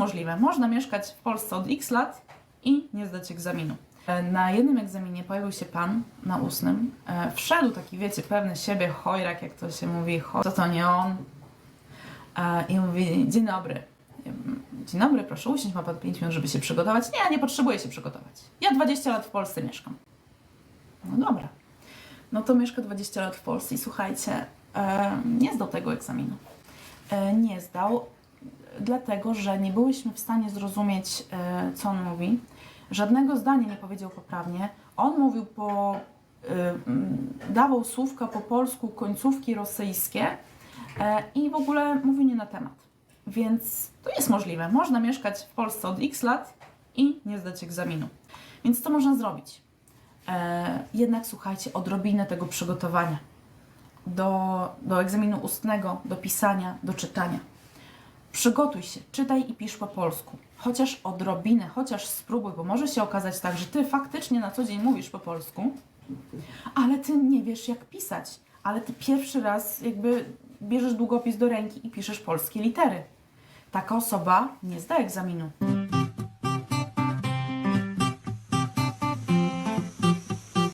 możliwe. Można mieszkać w Polsce od x lat i nie zdać egzaminu. E, Na jednym egzaminie pojawił się pan na ustnym. E, Wszedł taki, wiecie, pewny siebie chojrak, jak to się mówi, to to nie on. E, I mówi, dzień dobry. Dzień dobry, proszę usiąść, ma pan 5 minut, żeby się przygotować. Nie, nie potrzebuję się przygotować. Ja 20 lat w Polsce mieszkam. No dobra. No to mieszka 20 lat w Polsce i słuchajcie, nie zdał tego egzaminu. Nie zdał, dlatego że nie byłyśmy w stanie zrozumieć, e, co on mówi. Żadnego zdania nie powiedział poprawnie. On mówił po. e, dawał słówka po polsku, końcówki rosyjskie e, i w ogóle mówił nie na temat. Więc to jest możliwe. Można mieszkać w Polsce od x lat i nie zdać egzaminu. Więc co można zrobić? Jednak słuchajcie, odrobinę tego przygotowania do, do egzaminu ustnego, do pisania, do czytania. Przygotuj się, czytaj i pisz po polsku. Chociaż odrobinę, chociaż spróbuj, bo może się okazać tak, że ty faktycznie na co dzień mówisz po polsku, ale ty nie wiesz jak pisać. Ale ty pierwszy raz jakby bierzesz długopis do ręki i piszesz polskie litery. Taka osoba nie zda egzaminu.